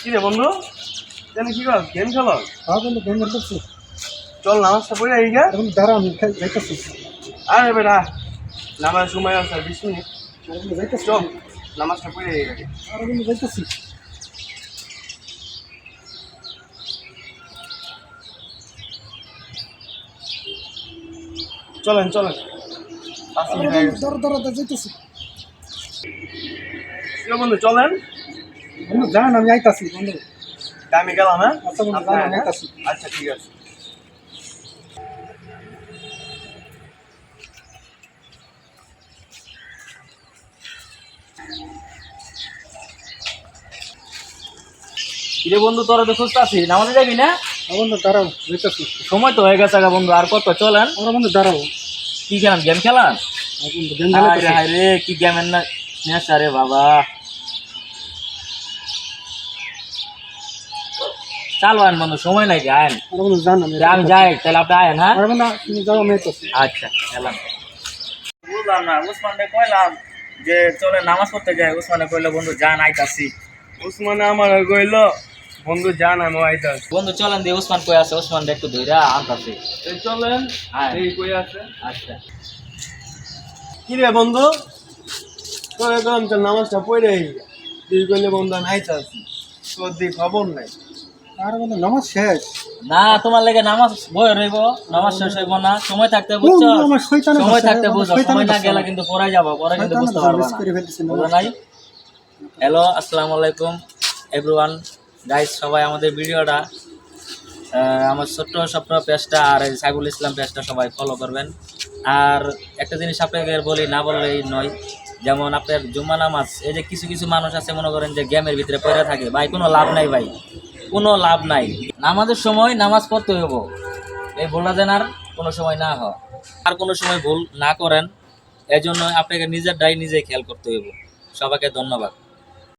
কি রে বন্ধু? জানি কি কর গেম খেলো? হ্যাঁ বন্ধু গেম করতেছি চল নামাজটা পড়ে এই গা এখন দাঁড়া আমি যাইতেছি। আরে বেটা নামাজ সময় আছে বিশ মিনিট। যাইতেছি। চল নামাজটা পড়ে এই গাড়ি আর বন্ধু যাইতেছি। চলেন চলেন। দাঁড়া দাঁড়া দাঁড়া, যাইতেছি। বন্ধু চলেন। বন্ধু জান আমি আইতাছি। বন্ধু। আমি গেলাম হ্যাঁ? আচ্ছা বন্ধু জান আমি হ্যাঁ? আইতাছি। আচ্ছা ঠিক আছে। কিরে বন্ধু তোরা তো খুঁজতাছি। নামাজে যাবি না? বন্ধু দাঁড়াও যাইতেছি। সময় তো হয়ে গেছে গা বন্ধু আর কত চলেন। আর বন্ধু দাঁড়াও। কি খেলাম গেম খেলাম? হায় রে কি গেমের না নেশা রে বাবা। চালো আন বন্ধু সময় নাই আয়েন। আর বন্ধু জান আমি আমি যাই তাহলে আপনি আয়েন হ্যাঁ? আর বন্ধু তুমি যাও আমি আইতাছি আচ্ছা এলাম বুঝলাম না উসমানে কইলাম যে চলে নামাজ পড়তে যাই উসমানে কইলো বন্ধু যান আইতাছি। উসমানে আমার কইল বন্ধু জান আমি আইতা বন্ধু চলেন দিয়ে উসমান কই আছে? উসমান একটু ধইরা আনতাছি। চলেন হ্যাঁ। এই কই আছে? আচ্ছা। কি রে বন্ধু? তোর চল নামাজটা পড়ে এই তুই কইলে বন্ধু আমি আইতা আছি তোর খবর নাই। আর বন্ধু নামাজ শেষ। না তোমার লেগে নামাজ বই রইব নামাজ শেষ হইব না সময় থাকতে বুঝছ? আমার সময় থাকতে আমার সময় না গেলে কিন্তু পরে যাব পরে কিন্তু বুঝতে পারব না। করে ফেলতেছি না। বুঝো নাই? হ্যালো আসসালামু আলাইকুম এভরিওয়ান গাইস সবাই আমাদের ভিডিওটা আমার ছোট্ট স্বপ্ন পেজটা আর এই সাইবুল ইসলাম পেজটা সবাই ফলো করবেন। আর একটা জিনিস আপনাকে বলি না বললেই নয় যেমন আপনার জুম্মা নামাজ এই যে কিছু কিছু মানুষ আছে মনে করেন যে গেমের ভিতরে পড়ে থাকে ভাই কোনো লাভ নাই ভাই। কোনো লাভ নাই। নামাজের সময় নামাজ পড়তে হইব। এই ভুলটা যেন আর কোনো সময় না হয়। আর কোনো সময় ভুল না করেন, এজন্য জন্য আপনাকে নিজের দায় নিজেই খেয়াল করতে হইব। সবাইকে ধন্যবাদ।